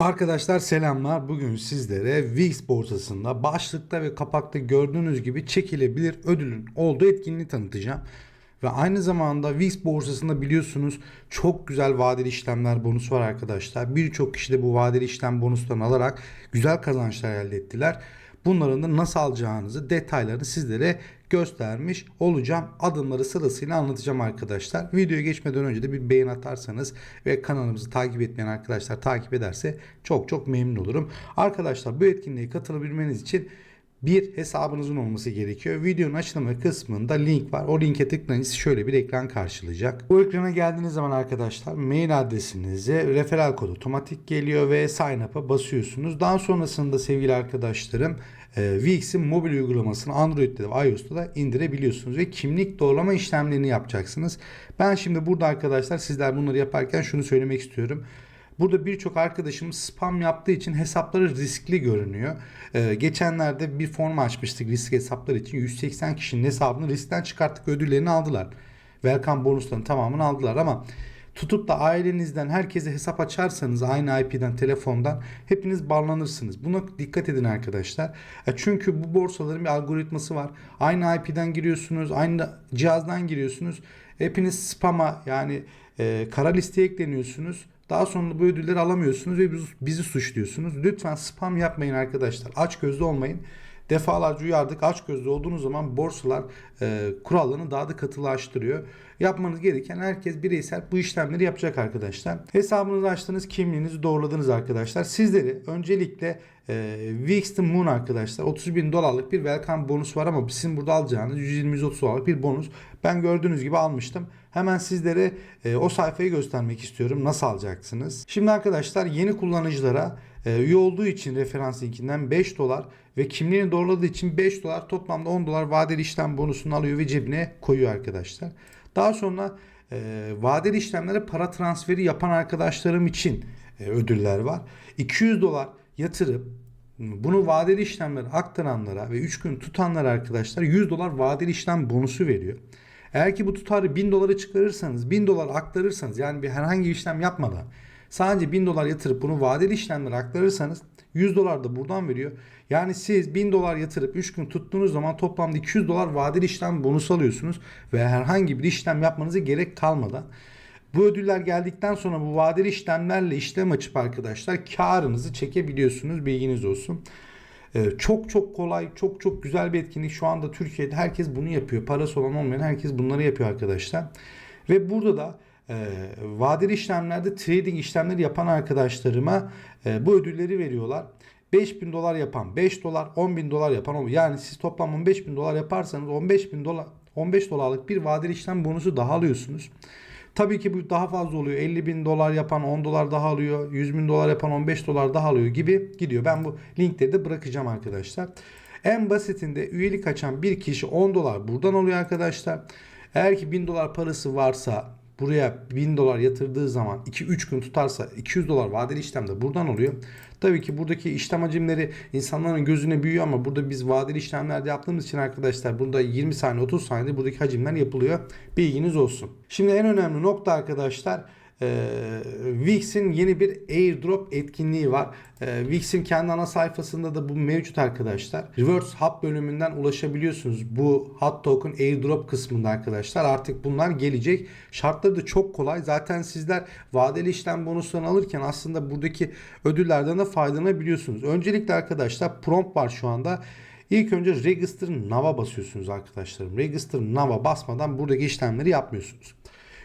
Arkadaşlar selamlar. Bugün sizlere VIX borsasında başlıkta ve kapakta gördüğünüz gibi çekilebilir ödülün olduğu etkinliği tanıtacağım. Ve aynı zamanda VIX borsasında biliyorsunuz çok güzel vadeli işlemler bonus var arkadaşlar. Birçok kişi de bu vadeli işlem bonuslarını alarak güzel kazançlar elde ettiler. Bunların da nasıl alacağınızı detaylarını sizlere göstermiş olacağım. Adımları sırasıyla anlatacağım arkadaşlar. Videoya geçmeden önce de bir beğen atarsanız ve kanalımızı takip etmeyen arkadaşlar takip ederse çok çok memnun olurum. Arkadaşlar bu etkinliğe katılabilmeniz için bir hesabınızın olması gerekiyor. Videonun açıklama kısmında link var. O linke tıklayınca şöyle bir ekran karşılayacak. Bu ekrana geldiğiniz zaman arkadaşlar mail adresinize referral kod otomatik geliyor ve sign up'a basıyorsunuz. Daha sonrasında sevgili arkadaşlarım e, VX'in mobil uygulamasını Android'de ve iOS'ta da indirebiliyorsunuz ve kimlik doğrulama işlemlerini yapacaksınız. Ben şimdi burada arkadaşlar sizler bunları yaparken şunu söylemek istiyorum. Burada birçok arkadaşımız spam yaptığı için hesapları riskli görünüyor. Ee, geçenlerde bir form açmıştık risk hesapları için. 180 kişinin hesabını riskten çıkarttık ödüllerini aldılar. Welcome bonuslarının tamamını aldılar ama tutup da ailenizden herkese hesap açarsanız aynı IP'den telefondan hepiniz bağlanırsınız. Buna dikkat edin arkadaşlar. E, Çünkü bu borsaların bir algoritması var. Aynı IP'den giriyorsunuz, aynı cihazdan giriyorsunuz. Hepiniz spam'a yani e, kara listeye ekleniyorsunuz. Daha sonra bu ödülleri alamıyorsunuz ve biz- bizi suçluyorsunuz. Lütfen spam yapmayın arkadaşlar. Aç gözlü olmayın. Defalarca uyardık. Aç gözlü olduğunuz zaman borsalar e, kurallarını daha da katılaştırıyor. Yapmanız gereken herkes bireysel bu işlemleri yapacak arkadaşlar. Hesabınızı açtınız, kimliğinizi doğruladınız arkadaşlar. Sizleri öncelikle e, the Moon arkadaşlar 30 bin dolarlık bir welcome bonus var ama sizin burada alacağınız 120-130 dolarlık bir bonus. Ben gördüğünüz gibi almıştım. Hemen sizlere e, o sayfayı göstermek istiyorum. Nasıl alacaksınız? Şimdi arkadaşlar yeni kullanıcılara üye olduğu için referans linkinden 5 dolar ve kimliğini doğruladığı için 5 dolar toplamda 10 dolar vadeli işlem bonusunu alıyor ve cebine koyuyor arkadaşlar. Daha sonra e, vadeli işlemlere para transferi yapan arkadaşlarım için e, ödüller var. 200 dolar yatırıp bunu vadeli işlemlere aktaranlara ve 3 gün tutanlara arkadaşlar 100 dolar vadeli işlem bonusu veriyor. Eğer ki bu tutarı 1000 dolara çıkarırsanız 1000 dolar aktarırsanız yani bir herhangi bir işlem yapmadan sadece 1000 dolar yatırıp bunu vadeli işlemlere aktarırsanız 100 dolar da buradan veriyor. Yani siz 1000 dolar yatırıp 3 gün tuttuğunuz zaman toplamda 200 dolar vadeli işlem bonusu alıyorsunuz ve herhangi bir işlem yapmanıza gerek kalmadan bu ödüller geldikten sonra bu vadeli işlemlerle işlem açıp arkadaşlar karınızı çekebiliyorsunuz bilginiz olsun. Ee, çok çok kolay, çok çok güzel bir etkinlik. Şu anda Türkiye'de herkes bunu yapıyor. Parası olan olmayan herkes bunları yapıyor arkadaşlar. Ve burada da e, vadeli işlemlerde trading işlemleri yapan arkadaşlarıma e, bu ödülleri veriyorlar. 5000 dolar yapan 5 dolar, 10 bin dolar yapan yani siz toplam 15 bin dolar yaparsanız 15 bin dolar 15 dolarlık bir vadeli işlem bonusu daha alıyorsunuz. Tabii ki bu daha fazla oluyor. 50 bin dolar yapan 10 dolar daha alıyor. 100 bin dolar yapan 15 dolar daha alıyor gibi gidiyor. Ben bu linkleri de bırakacağım arkadaşlar. En basitinde üyelik açan bir kişi 10 dolar buradan alıyor arkadaşlar. Eğer ki 1000 dolar parası varsa buraya 1000 dolar yatırdığı zaman 2-3 gün tutarsa 200 dolar vadeli işlemde buradan oluyor. Tabii ki buradaki işlem hacimleri insanların gözüne büyüyor ama burada biz vadeli işlemlerde yaptığımız için arkadaşlar burada 20 saniye 30 saniyede buradaki hacimler yapılıyor. Bilginiz olsun. Şimdi en önemli nokta arkadaşlar e, Wix'in yeni bir airdrop etkinliği var. E, Wix'in kendi ana sayfasında da bu mevcut arkadaşlar. Reverse Hub bölümünden ulaşabiliyorsunuz. Bu hot token airdrop kısmında arkadaşlar. Artık bunlar gelecek. Şartları da çok kolay. Zaten sizler vadeli işlem bonuslarını alırken aslında buradaki ödüllerden de faydalanabiliyorsunuz. Öncelikle arkadaşlar prompt var şu anda. İlk önce Register Now'a basıyorsunuz arkadaşlarım. Register Now'a basmadan buradaki işlemleri yapmıyorsunuz.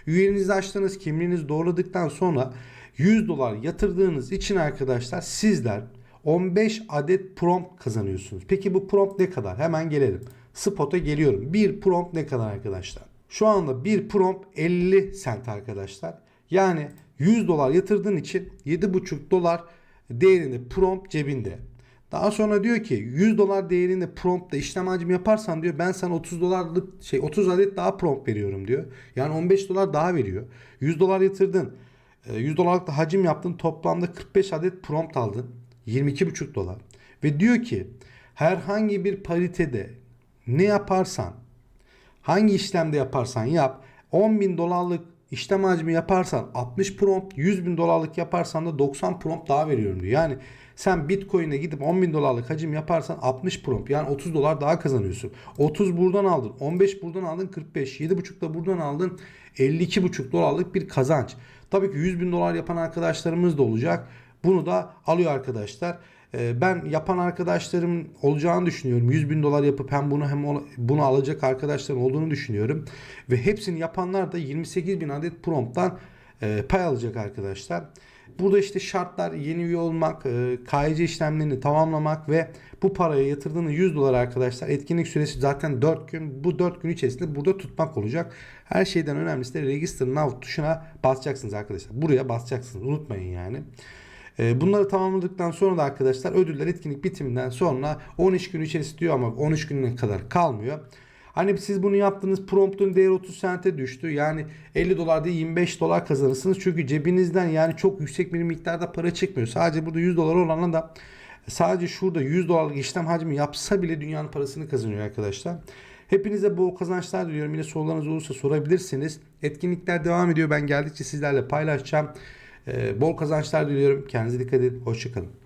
Üyeliğinizi açtınız, kimliğinizi doğruladıktan sonra 100 dolar yatırdığınız için arkadaşlar sizler 15 adet prompt kazanıyorsunuz. Peki bu prompt ne kadar? Hemen gelelim. Spot'a geliyorum. Bir prompt ne kadar arkadaşlar? Şu anda bir prompt 50 sent arkadaşlar. Yani 100 dolar yatırdığın için 7,5 dolar değerinde prompt cebinde. Daha sonra diyor ki 100 dolar değerinde promptla işlem hacmi yaparsan diyor ben sana 30 dolarlık şey 30 adet daha prompt veriyorum diyor. Yani 15 dolar daha veriyor. 100 dolar yatırdın. e, 100 dolarlık da hacim yaptın. Toplamda 45 adet prompt aldın. 22,5 dolar. Ve diyor ki herhangi bir paritede ne yaparsan hangi işlemde yaparsan yap 10 bin dolarlık işlem hacmi yaparsan 60 prompt 100 bin dolarlık yaparsan da 90 prompt daha veriyorum diyor. Yani sen Bitcoin'e gidip 10 bin dolarlık hacim yaparsan 60 prompt yani 30 dolar daha kazanıyorsun. 30 buradan aldın 15 buradan aldın 45 7,5 da buradan aldın 52,5 dolarlık bir kazanç. Tabii ki 100 bin dolar yapan arkadaşlarımız da olacak. Bunu da alıyor arkadaşlar. Ee, Ben yapan arkadaşlarım olacağını düşünüyorum. 100 bin dolar yapıp hem bunu hem bunu alacak arkadaşların olduğunu düşünüyorum. Ve hepsini yapanlar da 28 bin adet prompttan e, pay alacak arkadaşlar. Burada işte şartlar yeni üye olmak, e, KYC işlemlerini tamamlamak ve bu paraya yatırdığınız 100 dolar arkadaşlar etkinlik süresi zaten 4 gün. Bu 4 gün içerisinde burada tutmak olacak. Her şeyden önemlisi de Register Now tuşuna basacaksınız arkadaşlar. Buraya basacaksınız. Unutmayın yani. E, Bunları tamamladıktan sonra da arkadaşlar ödüller etkinlik bitiminden sonra 13 gün içerisinde diyor ama 13 güne kadar kalmıyor. Hani siz bunu yaptınız promptun değeri 30 sente düştü. Yani 50 dolar değil 25 dolar kazanırsınız. Çünkü cebinizden yani çok yüksek bir miktarda para çıkmıyor. Sadece burada 100 dolar olanla da sadece şurada 100 dolarlık işlem hacmi yapsa bile dünyanın parasını kazanıyor arkadaşlar. Hepinize bol kazançlar diliyorum. Yine sorularınız olursa sorabilirsiniz. Etkinlikler devam ediyor. Ben geldikçe sizlerle paylaşacağım. Ee, bol kazançlar diliyorum. Kendinize dikkat edin. Hoşçakalın.